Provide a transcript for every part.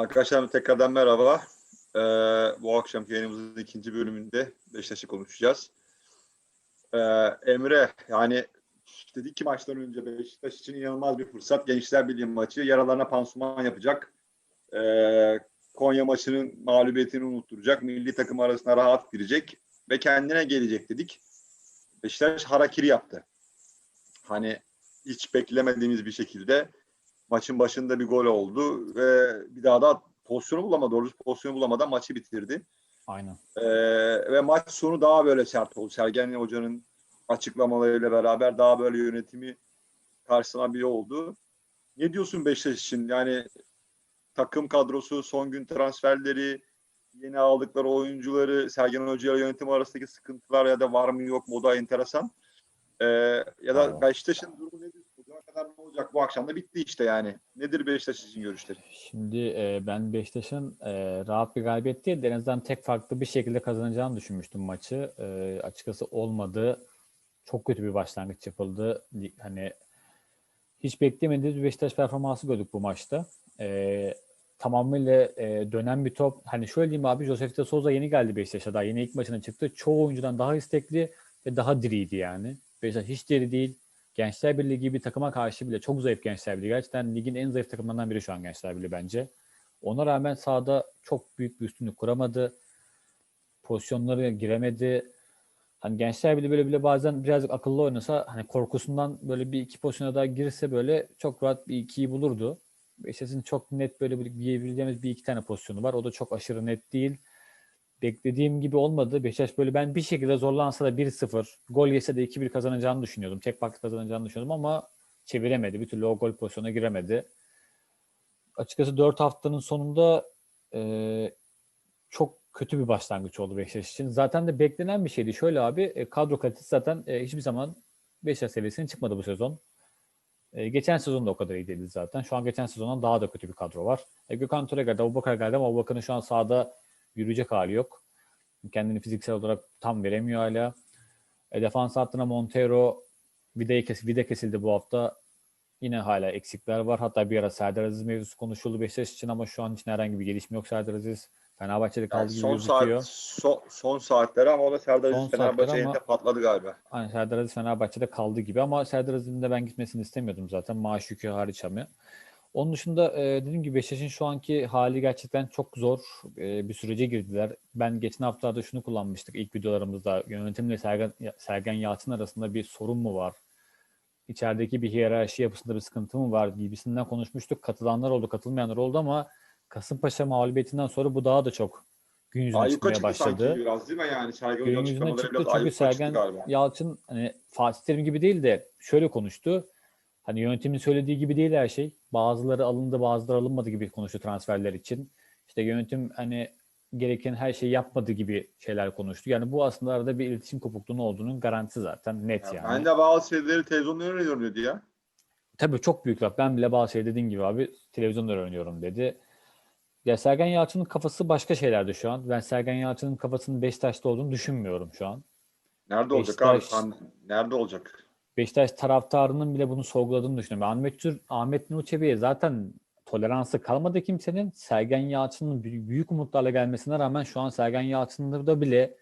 Arkadaşlar tekrardan merhaba. Ee, bu akşam yayınımızın ikinci bölümünde Beşiktaş'ı konuşacağız. Ee, Emre yani dedik ki maçtan önce Beşiktaş için inanılmaz bir fırsat. Gençler Birliği maçı yaralarına pansuman yapacak. Ee, Konya maçının mağlubiyetini unutturacak. Milli takım arasına rahat girecek ve kendine gelecek dedik. Beşiktaş harakiri yaptı. Hani hiç beklemediğimiz bir şekilde maçın başında bir gol oldu ve bir daha da pozisyonu bulamadı. Doğru pozisyonu bulamadan maçı bitirdi. Aynen. Ee, ve maç sonu daha böyle sert oldu. Sergen Hoca'nın açıklamalarıyla beraber daha böyle yönetimi karşısına bir oldu. Ne diyorsun Beşiktaş için? Yani takım kadrosu, son gün transferleri, yeni aldıkları oyuncuları, Sergen Hoca ile yönetim arasındaki sıkıntılar ya da var mı yok mu o da enteresan. Ee, ya da. Beşiktaş'ın durumu nedir? Bugüne kadar ne olacak? Bu akşam da bitti işte yani. Nedir Beşiktaş için görüşleri? Şimdi e, ben Beşiktaş'ın e, rahat bir galibiyet değil de en azından tek farklı bir şekilde kazanacağını düşünmüştüm maçı. E, açıkçası olmadı. Çok kötü bir başlangıç yapıldı. Hani hiç beklemediğimiz bir Beşiktaş performansı gördük bu maçta. E, tamamıyla e, dönen bir top. Hani şöyle diyeyim abi Josef de Souza yeni geldi Beşiktaş'a daha yeni ilk maçına çıktı. Çoğu oyuncudan daha istekli ve daha diriydi yani. Beşiktaş hiç diri değil. Gençler Birliği gibi bir takıma karşı bile çok zayıf Gençler Birliği. Gerçekten ligin en zayıf takımlarından biri şu an Gençler Birliği bence. Ona rağmen sahada çok büyük bir üstünlük kuramadı. Pozisyonları giremedi. Hani Gençler Birliği böyle bile bazen birazcık akıllı oynasa hani korkusundan böyle bir iki pozisyona daha girse böyle çok rahat bir ikiyi bulurdu. Beşiktaş'ın çok net böyle bir diyebileceğimiz bir iki tane pozisyonu var. O da çok aşırı net değil. Beklediğim gibi olmadı. Beşiktaş böyle ben bir şekilde zorlansa da 1-0, gol yese de 2-1 kazanacağını düşünüyordum. Tek farklı kazanacağını düşünüyordum ama çeviremedi. Bir türlü o gol pozisyonuna giremedi. Açıkçası 4 haftanın sonunda e, çok kötü bir başlangıç oldu Beşiktaş için. Zaten de beklenen bir şeydi. Şöyle abi e, kadro kalitesi zaten e, hiçbir zaman Beşiktaş seviyesine çıkmadı bu sezon. E, geçen sezon da o kadar iyi zaten. Şu an geçen sezondan daha da kötü bir kadro var. E, Gökhan Töre geldi, Abubakar geldi ama Abubakar'ın şu an sahada yürüyecek hali yok. Kendini fiziksel olarak tam veremiyor hala. E, defans hattına Montero vide, kes, vide kesildi bu hafta. Yine hala eksikler var. Hatta bir ara Serdar Aziz mevzusu konuşuldu Beşiktaş için ama şu an için herhangi bir gelişme yok Serdar Aziz. Fenerbahçe'de kaldı Yani gibi son gözüküyor. saat son, son saatleri ama o da Serdar Aziz saatleri Fenerbahçe ama- elinde patladı galiba. Aynen Serdar Aziz Fenerbahçe'de kaldı gibi ama Serdar Aziz'in de ben gitmesini istemiyordum zaten. Maaş yükü hariç ama. Onun dışında e, dediğim gibi Beşiktaş'ın şu anki hali gerçekten çok zor e, bir sürece girdiler. Ben geçen haftalarda şunu kullanmıştık ilk videolarımızda. Yönetimle Sergen, Sergen Yalçın arasında bir sorun mu var? İçerideki bir hiyerarşi yapısında bir sıkıntı mı var gibisinden konuşmuştuk. Katılanlar oldu, katılmayanlar oldu ama Kasımpaşa mağlubiyetinden sonra bu daha da çok gün yüzüne Ayyuka çıkmaya başladı. sanki biraz değil mi yani? Sergen Gün yüzüne çıktı çünkü Sergen çıktı. Yalçın hani Fatih Terim gibi değil de şöyle konuştu. Hani yönetimin söylediği gibi değil her şey. Bazıları alındı, bazıları alınmadı gibi konuştu transferler için. İşte yönetim hani gereken her şeyi yapmadı gibi şeyler konuştu. Yani bu aslında arada bir iletişim kopukluğunun olduğunun garantisi zaten net Ya yani. Ben de bazı şeyleri televizyonda öğreniyorum dedi ya. Tabii çok büyük laf. Ben bile bazı şey dediğin gibi abi televizyonda öğreniyorum dedi. Ya Sergen Yalçın'ın kafası başka şeylerde şu an. Ben Sergen Yalçın'ın kafasının Beşiktaş'ta olduğunu düşünmüyorum şu an. Nerede olacak Beşiktaş- abi? Sen- Nerede olacak? Beşiktaş taraftarının bile bunu sorguladığını düşünüyorum. Ahmet Tür, Ahmet Nur Çebi'ye zaten toleransı kalmadı kimsenin. Sergen Yalçın'ın büyük, büyük umutlarla gelmesine rağmen şu an Sergen Yalçın'da bile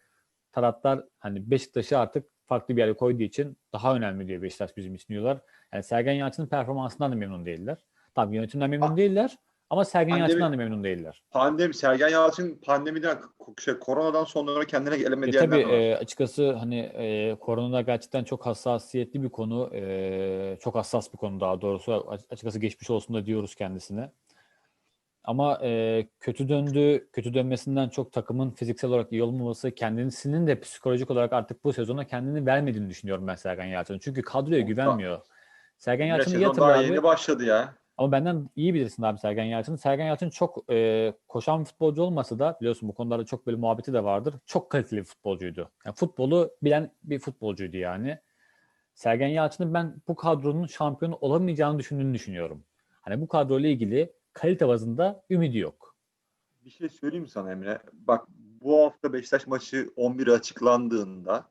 taraftar hani Beşiktaş'ı artık farklı bir yere koyduğu için daha önemli diyor Beşiktaş bizim için diyorlar. Yani Sergen Yalçın'ın performansından da memnun değiller. Tabii yönetimden memnun Ah. değiller ama Sergen Yalçın'dan da memnun değiller. Pandemi, Sergen Yalçın pandemiden, şey, koronadan sonra kendine gelemedi E tabii e, açıkçası hani e, korona gerçekten çok hassasiyetli bir konu. E, çok hassas bir konu daha doğrusu. Açıkçası geçmiş olsun da diyoruz kendisine. Ama e, kötü döndü, kötü dönmesinden çok takımın fiziksel olarak iyi olmaması, kendisinin de psikolojik olarak artık bu sezona kendini vermediğini düşünüyorum ben Sergen Yalçın'ın. Çünkü kadroya güvenmiyor. Sergen Yalçın'ı iyi hatırla abi. yeni başladı ya. Ama benden iyi bilirsin abi Sergen Yalçın'ı. Sergen Yalçın çok e, koşan futbolcu olmasa da biliyorsun bu konularda çok böyle muhabbeti de vardır. Çok kaliteli bir futbolcuydu. Yani futbolu bilen bir futbolcuydu yani. Sergen Yalçın'ın ben bu kadronun şampiyon olamayacağını düşündüğünü düşünüyorum. Hani bu kadroyla ilgili kalite bazında ümidi yok. Bir şey söyleyeyim sana Emre? Bak bu hafta Beşiktaş maçı 11'i açıklandığında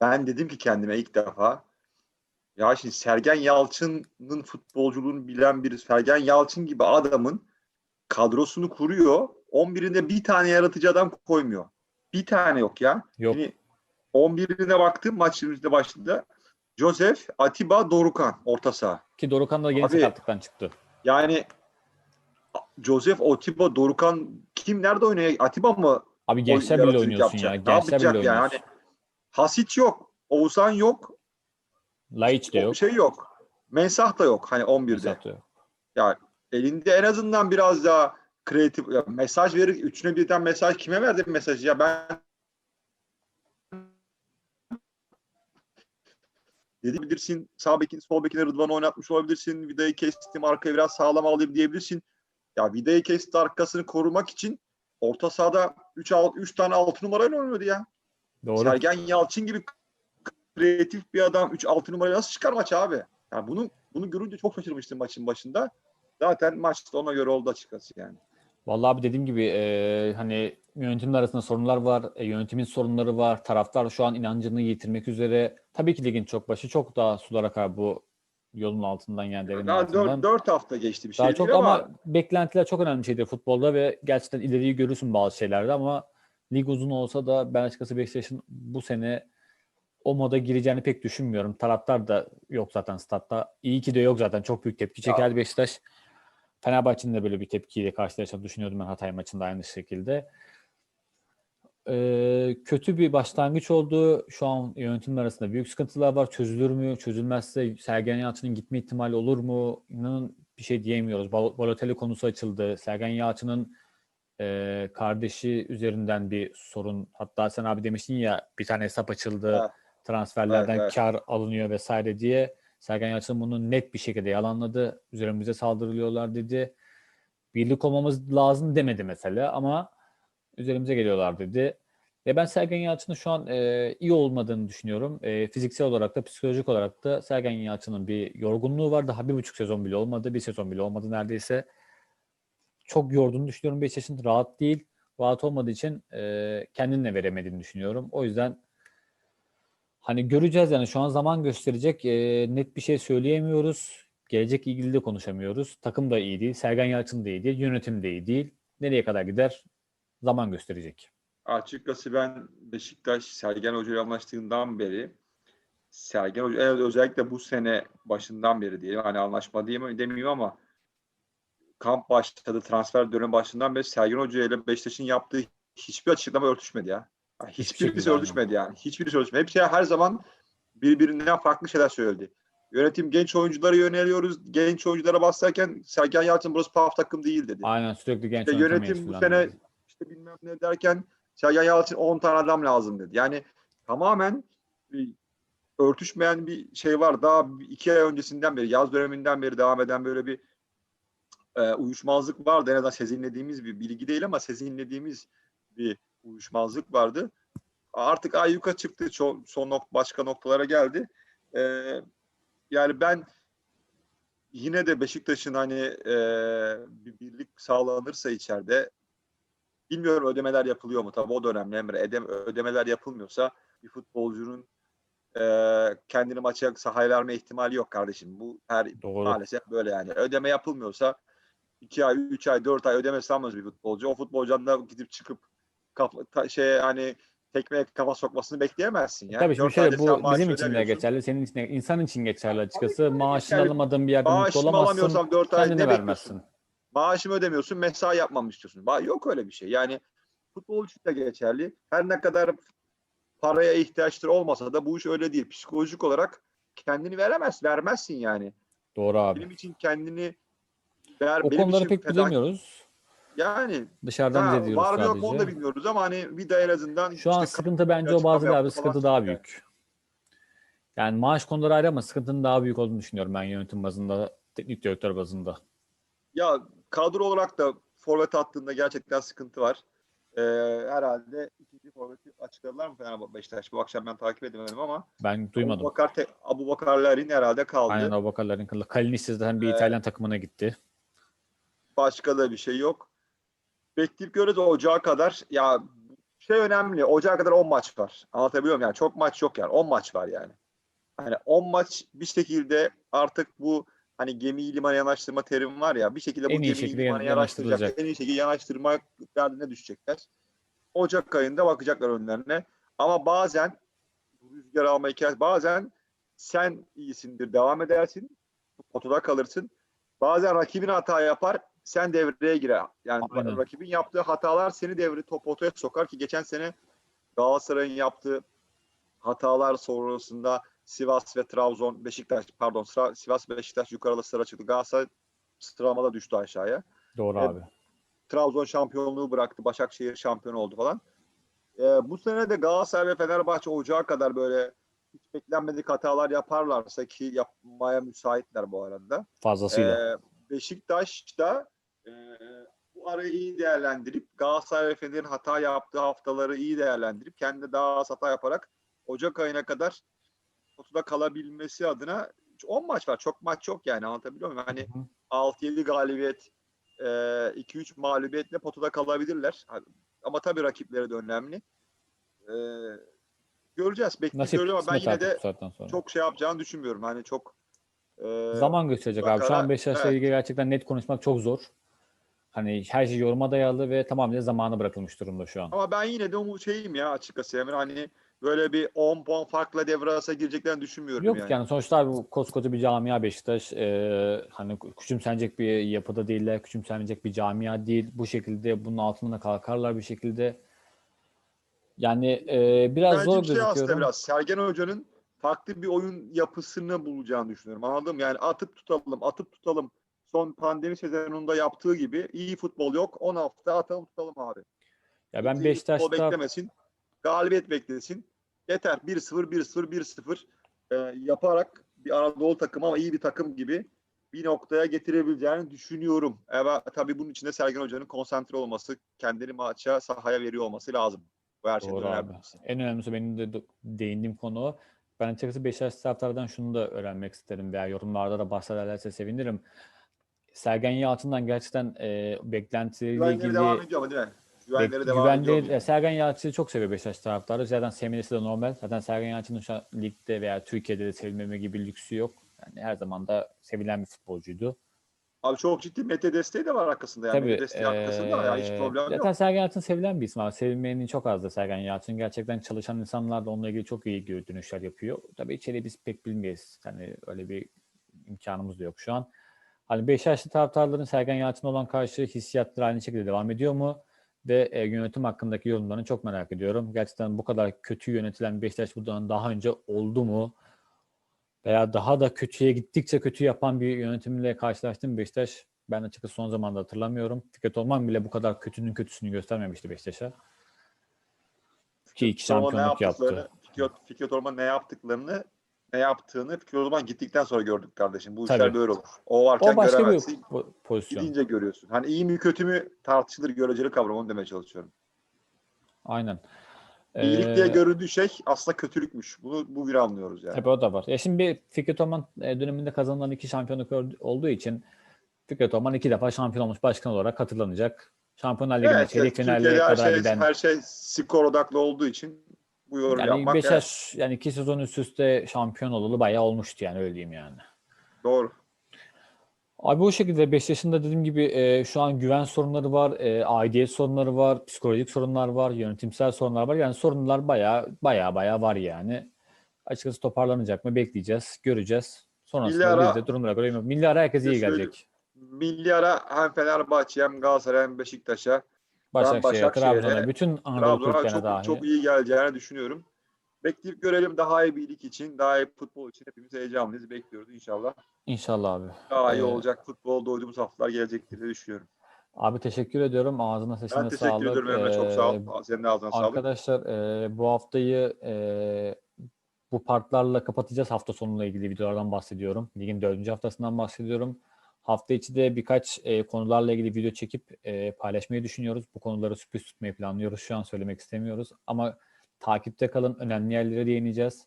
ben dedim ki kendime ilk defa ya şimdi Sergen Yalçın'ın futbolculuğunu bilen bir Sergen Yalçın gibi adamın kadrosunu kuruyor. 11'inde bir tane yaratıcı adam koymuyor. Bir tane yok ya. Yok. Şimdi 11'ine baktım maçımızda başladı. Joseph, Atiba, Dorukan orta saha. Ki Dorukan da yeni Abi- sakatlıktan çıktı. Yani Joseph, Atiba, Dorukan kim nerede oynuyor? Atiba mı? Abi gençler bile oynuyorsun ya. yapacak? Ne Gençler bile yapacak yani? oynuyorsun. Hasic yok. Oğuzhan yok. Laiç de yok. Şey yok. Mensah da yok hani 11'de. Mesut da yok. Ya elinde en azından biraz daha kreatif ya mesaj verir. Üçüne birden mesaj kime verdi mesajı ya ben dedi bilirsin sağ bekin sol bekine Rıdvan'ı oynatmış olabilirsin. Vida'yı kestim arkaya biraz sağlam alayım diyebilirsin. Ya Vida'yı kesti arkasını korumak için orta sahada 3 3 tane 6 numarayla oynuyordu ya. Doğru. Sergen Yalçın gibi kreatif bir adam 3 6 numarayla nasıl çıkar maç abi? Yani bunu bunu görünce çok şaşırmıştım maçın başında. Zaten maçta ona göre oldu açıkçası yani. Vallahi abi dediğim gibi e, hani yönetimin arasında sorunlar var. E, yönetimin sorunları var. Taraftar şu an inancını yitirmek üzere. Tabii ki ligin çok başı çok daha sular akar bu yolun altından yani derenin Daha altından. 4, 4 hafta geçti bir şey Daha çok ama, ama beklentiler çok önemli şeydir futbolda ve gerçekten ileriyi görürsün bazı şeylerde ama lig uzun olsa da ben açıkçası Beşiktaş'ın bu sene o moda gireceğini pek düşünmüyorum. Taraftar da yok zaten statta. İyi ki de yok zaten. Çok büyük tepki çekerdi Beşiktaş. Fenerbahçe'nin de böyle bir tepkiyle karşılaşacağını düşünüyordum ben Hatay maçında aynı şekilde. Ee, kötü bir başlangıç oldu. Şu an yönetim arasında büyük sıkıntılar var. Çözülür mü? Çözülmezse Sergen Yalçın'ın gitme ihtimali olur mu? İnanın bir şey diyemiyoruz. Bal- Balotelli konusu açıldı. Sergen Yalçın'ın e, kardeşi üzerinden bir sorun. Hatta sen abi demiştin ya bir tane hesap açıldı. Evet. Transferlerden Evet, evet. kar alınıyor vesaire diye. Sergen Yalçın bunu net bir şekilde yalanladı. Üzerimize saldırılıyorlar dedi. Birlik olmamız lazım demedi mesela ama üzerimize geliyorlar dedi. Ve ben Sergen Yalçın'ın şu an e, iyi olmadığını düşünüyorum. E, fiziksel olarak da psikolojik olarak da Sergen Yalçın'ın bir yorgunluğu var. Daha bir buçuk sezon bile olmadı. Bir sezon bile olmadı neredeyse. Çok yorduğunu düşünüyorum Beşiktaş'ın. Rahat değil. Rahat olmadığı için e, kendine veremediğini düşünüyorum. O yüzden hani göreceğiz yani şu an zaman gösterecek. E, net bir şey söyleyemiyoruz. Gelecek ilgili de konuşamıyoruz. Takım da iyi değil. Sergen Yalçın da iyi değil. Yönetim de iyi değil. Nereye kadar gider? Zaman gösterecek. açıkçası ben Beşiktaş Sergen Hoca ile anlaştığından beri Sergen Hoca evet, özellikle bu sene başından beri diyelim hani anlaşma diyemem demeyeyim ama kamp başladı transfer dönemi başından beri Sergen Hoca ile Beşiktaş'ın yaptığı hiçbir açıklama örtüşmedi ya. Yani hiçbirisi şekilde, aynen. örtüşmedi yani. Hiçbirisi örtüşmedi. Hepsi her zaman birbirinden farklı şeyler söyledi. Yönetim genç oyunculara yöneliyoruz. Genç oyunculara bahsederken Sergen Yalçın burası PAF takım değil dedi. Aynen sürekli genç İşte yönetim bu sene dedi. işte bilmem ne derken Sergen Yalçın 10 tane adam lazım dedi. Yani tamamen bir örtüşmeyen bir şey var. Daha iki ay öncesinden beri, yaz döneminden beri devam eden böyle bir e, uyuşmazlık vardı. En azından sezinlediğimiz bir bilgi değil ama sezinlediğimiz bir uyuşmazlık vardı. Artık ayyuka çıktı. Ço- son nok başka noktalara geldi. E, yani ben yine de Beşiktaş'ın hani e, bir birlik sağlanırsa içeride bilmiyorum ödemeler yapılıyor mu? Tabii o da önemli Emre. Edem, ödemeler yapılmıyorsa bir futbolcunun e, kendini maça sahaya verme ihtimali yok kardeşim. Bu her Doğru. maalesef böyle yani. Ödeme yapılmıyorsa 2 ay, 3 ay, 4 ay ödeme sanmaz bir futbolcu. O futbolcudan da gidip çıkıp kafa, ta- şey hani tekmeye kafa sokmasını bekleyemezsin. Yani. Tabii şimdi şöyle bu bizim için de geçerli, senin için de, insan için geçerli açıkçası. tabii Maaşını geçerli. alamadığın bir yerde mutlu olamazsın, alamıyorsam 4 ay kendine ne vermezsin. Maaşımı ödemiyorsun, mesai yapmamı istiyorsun. Yok öyle bir şey. Yani futbol için de geçerli. Her ne kadar paraya ihtiyaçları olmasa da bu iş öyle değil. Psikolojik olarak kendini veremez, vermezsin yani. Doğru abi. Benim için kendini ver, O benim konuları için pek bilemiyoruz. Yani Dışarıdan ha, izliyoruz var mı yok onu da sadece. bilmiyoruz ama hani bir de en azından Şu an işte sıkıntı bence o bazı abi sıkıntı daha büyük. Yani maaş konuları ayrı ama sıkıntının daha büyük olduğunu düşünüyorum ben yönetim bazında, teknik direktör bazında. Ya kadro olarak da forvet hattında gerçekten sıkıntı var. Ee, herhalde ikinci forveti açıkladılar mı Fenerbahçe Beşiktaş? Bu akşam ben takip edemedim ama Ben duymadım. Abu Bakar, te, Abu Bakar Larin herhalde kaldı. Aynen Abubakarların kılı. Kalinic zaten bir Ee, İtalyan takımına gitti. Başka da bir şey yok. Bekleyip göreceğiz Ocağa kadar. Ya şey önemli. Ocağa kadar 10 maç var. Anlatabiliyor muyum? Yani çok maç yok yani. 10 maç var yani. Hani 10 maç bir şekilde artık bu hani gemiyi limana yanaştırma terimi var ya bir şekilde bu En gemiyi limana yanaştıracak. En iyi şekilde yanaştırmak derdine düşecekler. Ocak ayında bakacaklar önlerine. Ama bazen rüzgar alma hikayesi bazen sen iyisindir devam edersin. Potada kalırsın. Bazen rakibin hata yapar sen devreye girer. Yani Aynen. rakibin yaptığı hatalar seni devre top potaya sokar ki geçen sene Galatasaray'ın yaptığı hatalar sonrasında Sivas ve Trabzon, Beşiktaş pardon Sivas Beşiktaş yukarıda sıra çıktı. Galatasaray sıralamada düştü aşağıya. Doğru Evet. abi. Trabzon şampiyonluğu bıraktı. Başakşehir şampiyon oldu falan. Ee, bu sene de Galatasaray ve Fenerbahçe ocağa kadar böyle hiç beklenmedik hatalar yaparlarsa ki yapmaya müsaitler bu arada. Fazlasıyla. Ee, Beşiktaş da e, bu arayı iyi değerlendirip Galatasaray ve Fener'in hata yaptığı haftaları iyi değerlendirip kendi daha az hata yaparak Ocak ayına kadar potada kalabilmesi adına 10 maç var. Çok maç yok yani anlatabiliyor muyum? Hani Hı hı. 6-7 galibiyet, e, 2-3 mağlubiyetle potada kalabilirler. Ama tabii rakipleri de önemli. E, göreceğiz. Göreceğiz ama ben yine de çok şey yapacağını düşünmüyorum. Hani çok e, Zaman gösterecek abi. Şu Bakara- an Beşiktaş'la evet. ilgili gerçekten net konuşmak çok zor. Hani her şey yoruma dayalı ve tamamen zamana bırakılmış durumda şu an. Ama ben yine de umut şeyim ya açıkçası Emre hani böyle bir 10 puan farkla devre arasına gireceklerini düşünmüyorum Yok yani. yani. sonuçta abi bu koskoca bir camia Beşiktaş. Ee, hani küçümsenecek bir yapıda değiller. Küçümsenecek bir camia değil. Bu şekilde bunun altına kalkarlar bir şekilde. Yani e, biraz Bence zor şey aslında gözüküyor. biraz Sergen Hoca'nın farklı bir oyun yapısını bulacağını düşünüyorum. Anladın mı? Yani atıp tutalım, atıp tutalım. Son pandemi sezonunda yaptığı gibi iyi futbol yok. 10 hafta atalım tutalım abi. Ya ben futbol Beşiktaş'ta beklemesin. Galibiyet beklesin. Yeter 1-0, 1-0, 1-0 e, yaparak bir Anadolu takımı ama iyi bir takım gibi bir noktaya getirebileceğini düşünüyorum. Evet, tabii bunun için de Sergen Hoca'nın konsantre olması, kendini maça, sahaya veriyor olması lazım. Bu her şeyden Doğru önemli. abi. En önemlisi benim de değindiğim konu o. Ben açıkçası Beşiktaş taraftarlardan şunu da öğrenmek isterim veya yorumlarda da bahsederlerse sevinirim. Sergen Yalçın'dan gerçekten e, beklentileriyle Güvenleri ilgili devam ediyor ama değil mi? Güvenleri devam güvenli- ediyor. e, Sergen Yalçın'ı çok seviyor Beşiktaş taraftarı. Zaten sevmesi de normal. Zaten Sergen Yalçın'ın şu an ligde veya Türkiye'de de sevilmeme gibi lüksü yok. Yani her zaman da sevilen bir futbolcuydu. Abi çok ciddi Mete desteği de var arkasında yani. Tabii. Mete desteği arkasında ya hiç problem zaten yok. Sergen Yalçın sevilen bir isim ama sevilmeyenin çok azdı Sergen Yalçın. Gerçekten çalışan insanlar da onunla ilgili çok iyi geri dönüşler yapıyor. Tabii içeriği biz pek bilmeyiz. Hani öyle bir imkanımız da yok şu an. Hani Beşiktaşlı taraftarların Sergen Yalçın olan karşı hissiyatları aynı şekilde devam ediyor mu? Ve e, yönetim hakkındaki yorumlarını çok merak ediyorum. Gerçekten bu kadar kötü yönetilen Beşiktaş bundan daha önce oldu mu? Veya daha da kötüye gittikçe kötü yapan bir yönetimle karşılaştım Beşiktaş. Ben açıkçası son zamanda hatırlamıyorum. Fikret Orman bile bu kadar kötünün kötüsünü göstermemişti Beşiktaş'a. Ki iki şampiyonluk yaptı. Fikret, Fikret Orman ne yaptıklarını ne yaptığını Fikret Orman gittikten sonra gördük kardeşim. Bu Tabii. işler böyle olur. O varken O başka bir po- pozisyon. Gidince görüyorsun. Hani iyi mi kötü mü tartışılır göreceli kavram onu demeye çalışıyorum. Aynen. İyilik diye Ee, göründüğü şey aslında kötülükmüş. Bunu bugün anlıyoruz yani. Tabii o da var. Ya şimdi bir Fikret Orman e, döneminde kazanılan iki şampiyonluk olduğu için Fikret Orman iki defa şampiyon olmuş başkan olarak hatırlanacak. Şampiyonlar Ligi'nde Evet, çeyrek evet. finallere kadar şey, giden her şey skor odaklı olduğu için bu yorum yani yapmak evet, Beşiktaş yani iki sezon üst üste şampiyon olalı bayağı olmuştu yani öyle diyeyim yani. doğru. Abi bu şekilde Beşiktaş'ın da dediğim gibi e, şu an güven sorunları var, e, aidiyet sorunları var, psikolojik sorunlar var, yönetimsel sorunlar var. Yani sorunlar bayağı bayağı bayağı var yani. Açıkçası toparlanacak mı bekleyeceğiz, göreceğiz. Sonrasında Milli ara- biz de durumlara göre Milli ara herkese iyi gelecek. Milli ara hem Fenerbahçe hem Galatasaray hem Beşiktaş'a Başakşehir'e, Başakşehir'e, Trabzon'a, bütün Anadolu Trabzon'a çok, dahi. çok iyi geleceğini düşünüyorum. Bekleyip görelim daha iyi bir lig için, daha iyi futbol için hepimiz heyecanlıyız. Bekliyoruz inşallah. İnşallah abi. Daha iyi Ee, olacak futbol doyduğumuz haftalar gelecektir diye düşünüyorum. Abi teşekkür ediyorum. Ağzına Ben sesine teşekkür sağlık. ediyorum Emre. Çok sağ Ee, ol. Senin de ağzına sağlık. Arkadaşlar e, bu haftayı e, bu partlarla kapatacağız hafta sonuyla ilgili videolardan bahsediyorum. Ligin dördüncü haftasından bahsediyorum. Hafta içi de birkaç e, konularla ilgili video çekip e, paylaşmayı düşünüyoruz. Bu konuları sürpriz tutmayı planlıyoruz. Şu an söylemek istemiyoruz. Ama takipte kalın. Önemli yerlere değineceğiz.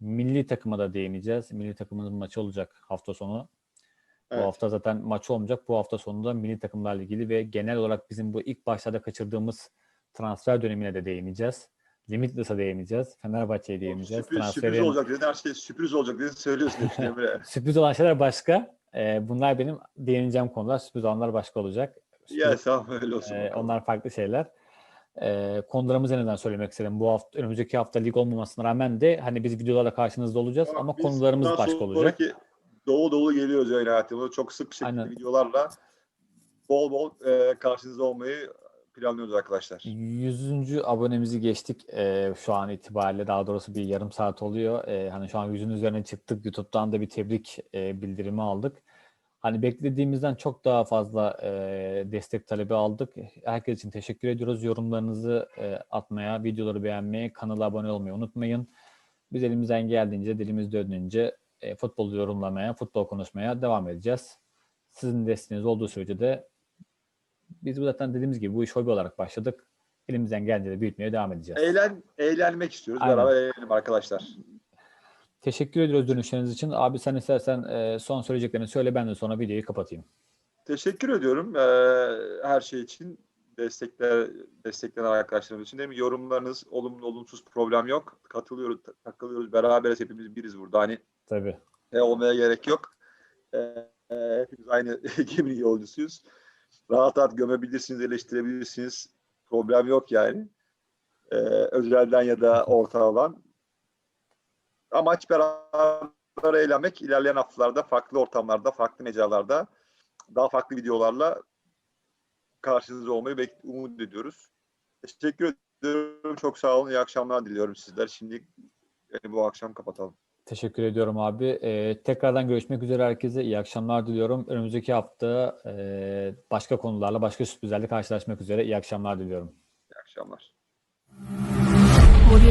Milli takıma da değineceğiz. Milli takımımızın maçı olacak hafta sonu. Evet. Bu hafta zaten maç olmayacak. Bu hafta sonunda milli takımlarla ilgili ve genel olarak bizim bu ilk başlarda kaçırdığımız transfer dönemine de değineceğiz. Limitless'a değineceğiz. Fenerbahçe'ye değineceğiz. Sürpriz, Transferi- sürpriz olacak dedin. Her şey sürpriz olacak dedin. Söylüyorsun Emre. Sürpriz olan şeyler başka. E, bunlar benim değineceğim konular. Sürpriz olanlar başka olacak. Ya tamam öyle olsun. E, bakalım. onlar farklı şeyler. E, konularımızı neden söylemek istedim. Bu hafta, önümüzdeki hafta lig olmamasına rağmen de hani biz videolarla karşınızda olacağız ama biz konularımız başka olacak. Dolu dolu geliyoruz yayın hayatımızda. Çok sık şekilde Aynen. videolarla bol bol e, karşınızda olmayı planlıyoruz arkadaşlar. 100. abonemizi geçtik e, şu an itibariyle daha doğrusu bir yarım saat oluyor. E, hani şu an 100'ün üzerine çıktık. YouTube'dan da bir tebrik e, bildirimi aldık. Hani beklediğimizden çok daha fazla e, destek talebi aldık. Herkes için teşekkür ediyoruz. Yorumlarınızı e, atmaya, videoları beğenmeyi, kanala abone olmayı unutmayın. Biz elimizden geldiğince, dilimiz döndüğünce e, futbolu yorumlamaya, futbol konuşmaya devam edeceğiz. Sizin desteğiniz olduğu sürece de biz bu zaten dediğimiz gibi bu iş hobi olarak başladık. Elimizden geldiğince de büyütmeye devam edeceğiz. Eğlen, eğlenmek istiyoruz. Aynen. Beraber eğlenelim arkadaşlar. Teşekkür ediyoruz dönüşleriniz için. Abi sen istersen e, son söyleyeceklerini söyle ben de sonra videoyu kapatayım. Teşekkür ediyorum e, her şey için. Destekler, desteklenen arkadaşlarımız için değil mi? Yorumlarınız olumlu olumsuz problem yok. Katılıyoruz, takılıyoruz. Beraberiz hepimiz biriz burada. Hani Tabii. e, olmaya gerek yok. E, e, hepimiz aynı geminin yolcusuyuz. Rahat rahat gömebilirsiniz, eleştirebilirsiniz. Problem yok yani. E, özelden ya da ortağdan. Amaç beraber eğlenmek. İlerleyen haftalarda farklı ortamlarda, farklı mecralarda daha farklı videolarla karşınızda olmayı bek- umut ediyoruz. Teşekkür ediyorum. Çok sağ olun. İyi akşamlar diliyorum sizler. Şimdi yani bu akşam kapatalım. Teşekkür ediyorum abi. E, tekrardan görüşmek üzere herkese. İyi akşamlar diliyorum. Önümüzdeki hafta e, başka konularla, başka sürprizlerle karşılaşmak üzere. İyi akşamlar diliyorum. İyi akşamlar. Audio